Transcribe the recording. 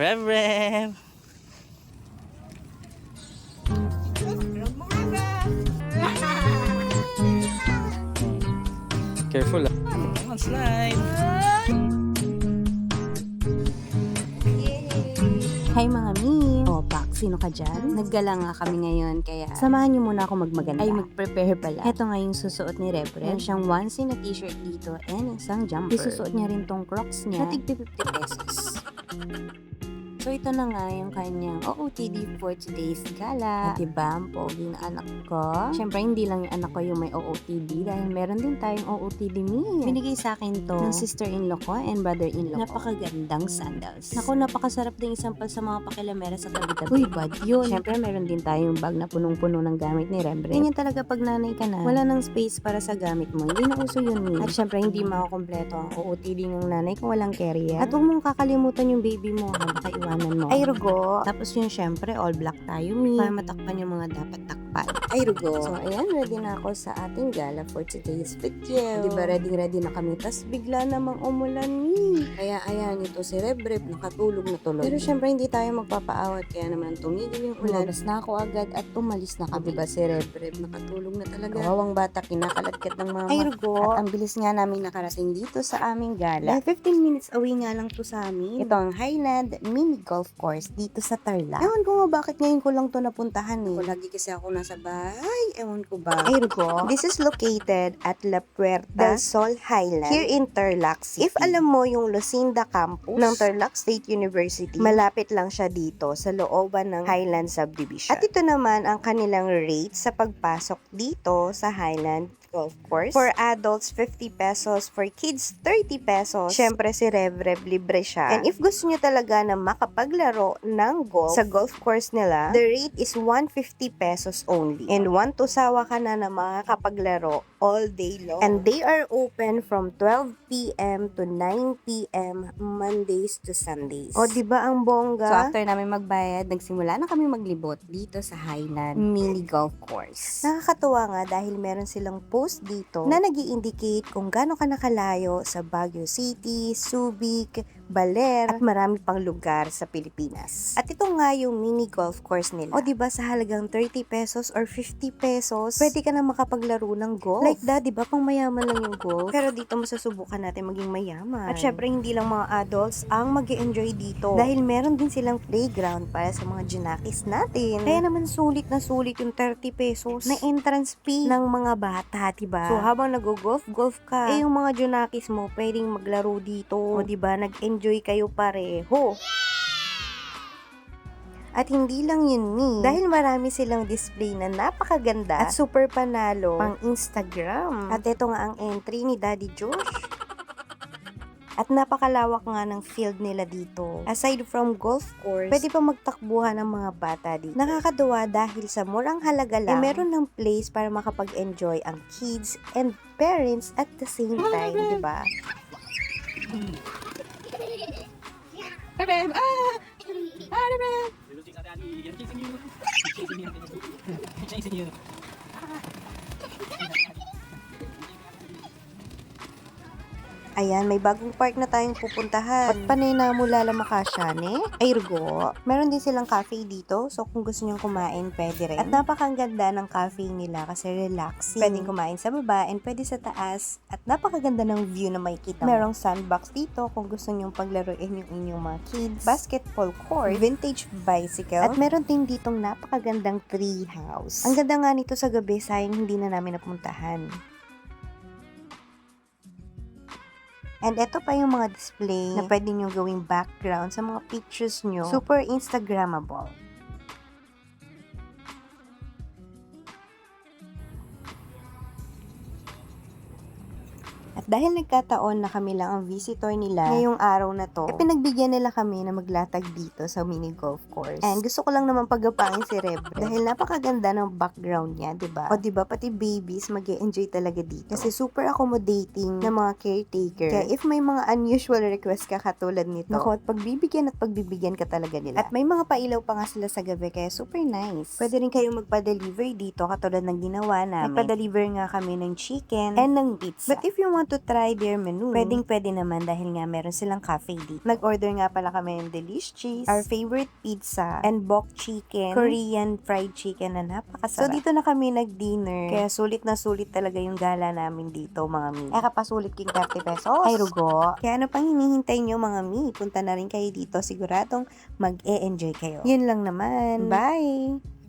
Rev Rev! Careful ah. Come on, slide! Hi mga mi! O, Pak, sino ka dyan? Naggala nga kami ngayon, kaya samahan niyo muna ako magmaganda. Ay, mag-prepare pala. Ito nga yung susuot ni Repre. Meron siyang onesie na t-shirt dito and isang jumper. Isusuot niya rin tong crocs niya na tig 50 pesos. So, ito na nga yung kanyang OOTD for today's gala. At diba, ang pogi na anak ko? Siyempre, hindi lang yung anak ko yung may OOTD dahil meron din tayong OOTD me. Binigay sa akin to ng sister-in-law ko and brother-in-law ko. Napakagandang sandals. Naku, napakasarap din isampal sa mga pakilamera sa tabi-tabi. Uy, bad yun. Siyempre, meron din tayong bag na punong-puno ng gamit ni Rembrandt. Ganyan talaga pag nanay ka na. Wala nang space para sa gamit mo. Hindi na uso yun eh. At syempre, hindi makakompleto ang OOTD ng nanay kung walang carrier. At huwag mong kakalimutan yung baby mo ha. Baka iwanan mo. Ay, rugo. Tapos yun, syempre, all black tayo, mi. Para matakpan yung mga dapat takpan. Ay, rugo. So, ayan, ready na ako sa ating gala for today's video. Di ba, ready ready na kami. Tapos bigla namang umulan, mi. Kaya, ayan, ito si Rebreb, nakatulog na tuloy. Pero syempre, hindi tayo magpapaawat. Kaya naman tumigil yung ulan. Umalis na ako agad at umalis na kami. Diba, si Rebreb, nakatulog na talaga. Kawawang bata, kinakalagkat ng mama. Ay, rugo. At ang bilis nga namin nakarating dito sa aming gala. Dahil 15 minutes away nga lang to sa amin. Ito ang Highland Mini Golf Course dito sa Tarlac. Ewan ko nga bakit ngayon ko lang to napuntahan eh. Lagi kasi ako nasa bahay. Ewan ko ba. Ay, rugo. This is located at La Puerta del Sol Highland here in Tarlac City. If alam mo yung Lucinda Campus ng Tarlac State University, malapit lang siya dito sa looban ng Highland Subdivision. At ito naman ang kanilang rate sa pagpasok dito sa Highland Golf Course. For adults, 50 pesos. For kids, 30 pesos. Siyempre, si Rev Rev libre siya. And if gusto nyo talaga na makapaglaro ng golf sa golf course nila, the rate is 150 pesos only. And one to sawa ka na na makakapaglaro all day long. And they are open from 12 p.m. to 9 p.m. Mondays to Sundays. O, di ba ang bongga? So, after namin magbayad, nagsimula na kami maglibot dito sa Highland Mini Golf Course. Nakakatuwa nga dahil meron silang post dito na nag indicate kung gaano ka nakalayo sa Baguio City, Subic, Baler, at marami pang lugar sa Pilipinas. At ito nga yung mini golf course nila. O ba sa halagang 30 pesos or 50 pesos, pwede ka na makapaglaro ng golf. Like that, di ba pang mayaman lang yung golf? Pero dito masusubukan natin maging mayaman. At syempre hindi lang mga adults ang mag enjoy dito. Dahil meron din silang playground para sa mga junakis natin. Kaya naman sulit na sulit yung 30 pesos na entrance fee ng mga bata, ba? So habang nag-golf, golf ka, eh yung mga junakis mo pwedeng maglaro dito. O ba nag-enjoy kayo pareho. At hindi lang yun ni, dahil marami silang display na napakaganda at super panalo pang Instagram. At ito nga ang entry ni Daddy Josh. At napakalawak nga ng field nila dito. Aside from golf course, pwede pa magtakbuhan ng mga bata dito. Nakakatuwa dahil sa murang halaga lang, eh, meron ng place para makapag-enjoy ang kids and parents at the same time, di ba? Rev! Ah! Chasing you. Chasing you. Chasing you. Ayan, may bagong park na tayong pupuntahan. At panay na mula Makashane. Ay, rugo. Meron din silang cafe dito. So, kung gusto nyong kumain, pwede rin. At napakaganda ng cafe nila kasi relaxing. Pwedeng kumain sa baba and pwede sa taas. At napakaganda ng view na makikita mo. Merong sandbox dito kung gusto nyong paglaruin yung inyong mga kids. Basketball court. Vintage bicycle. At meron din ditong napakagandang tree house. Ang ganda nga nito sa gabi, sayang hindi na namin napuntahan. And ito pa yung mga display na pwede nyo gawing background sa mga pictures nyo. Super Instagrammable. At dahil nagkataon na kami lang ang visitor nila ngayong araw na to, eh, pinagbigyan nila kami na maglatag dito sa mini golf course. And gusto ko lang naman pagapangin si Rebre dahil napakaganda ng background niya, 'di ba? O 'di ba pati babies mag enjoy talaga dito. Kasi super accommodating ng mga caretaker. Kaya if may mga unusual request ka katulad nito, nako, at pagbibigyan at pagbibigyan ka talaga nila. At may mga pailaw pa nga sila sa gabi kaya super nice. Pwede rin kayong magpa-deliver dito katulad ng ginawa namin. Nagpa-deliver nga kami ng chicken and ng pizza. But if you want to try their menu. Pwedeng pwede naman dahil nga meron silang cafe dito. Nag-order nga pala kami ng delish cheese, our favorite pizza, and bok chicken, Korean fried chicken na napakasarap. So dito na kami nag-dinner. Kaya sulit na sulit talaga yung gala namin dito mga mi. Kaya kapasulit king 30 pesos. Ay rugo. Kaya ano pang hinihintay nyo mga mi? Punta na rin kayo dito. Siguradong mag-e-enjoy kayo. Yun lang naman. Bye!